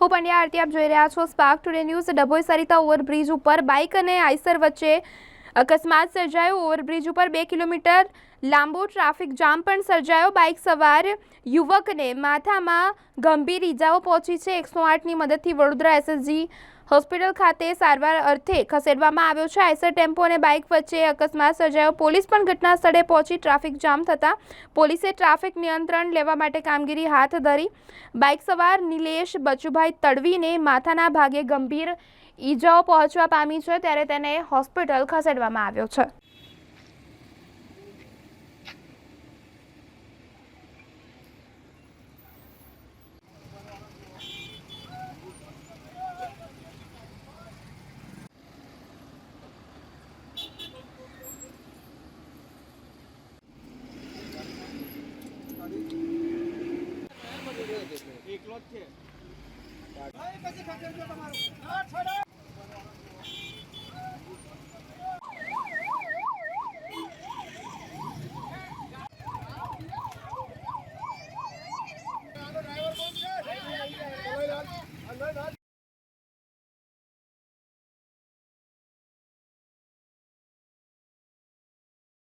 હું પંડ્યા આરતી, આપ જોઈ રહ્યા છો spark today news Dabhoi Sarita overbridge ઉપર બાઇક અને આઈસર વચ્ચે અકસ્માત સર્જાયો. ઓવરબ્રિજ ઉપર બે કિલોમીટર લાંબો ટ્રાફિક જામ પણ સર્જાયો. બાઇક સવાર યુવકને માથામાં ગંભીર ઈજાઓ પહોંચી છે. એકસો આઠની મદદથી વડોદરા એસએસજી હોસ્પિટલ ખાતે સારવાર અર્થે ખસેડવામાં આવ્યો છે. આઈસર ટેમ્પો અને બાઇક વચ્ચે અકસ્માત સર્જાયો. પોલીસ પણ ઘટના સ્થળે પહોંચી ટ્રાફિક જામ થતાં પોલીસે ટ્રાફિક નિયંત્રણ લેવા માટે કામગીરી હાથ ધરી. બાઇક સવાર નિલેશ બચુભાઈ તડવીને માથાના ભાગે ગંભીર ઈજાઓ પહોંચવા પામી છે. ત્યારે તેને હોસ્પિટલ ખસેડવામાં આવ્યો છે. જ છે. પછી ખસેડજો તમારું.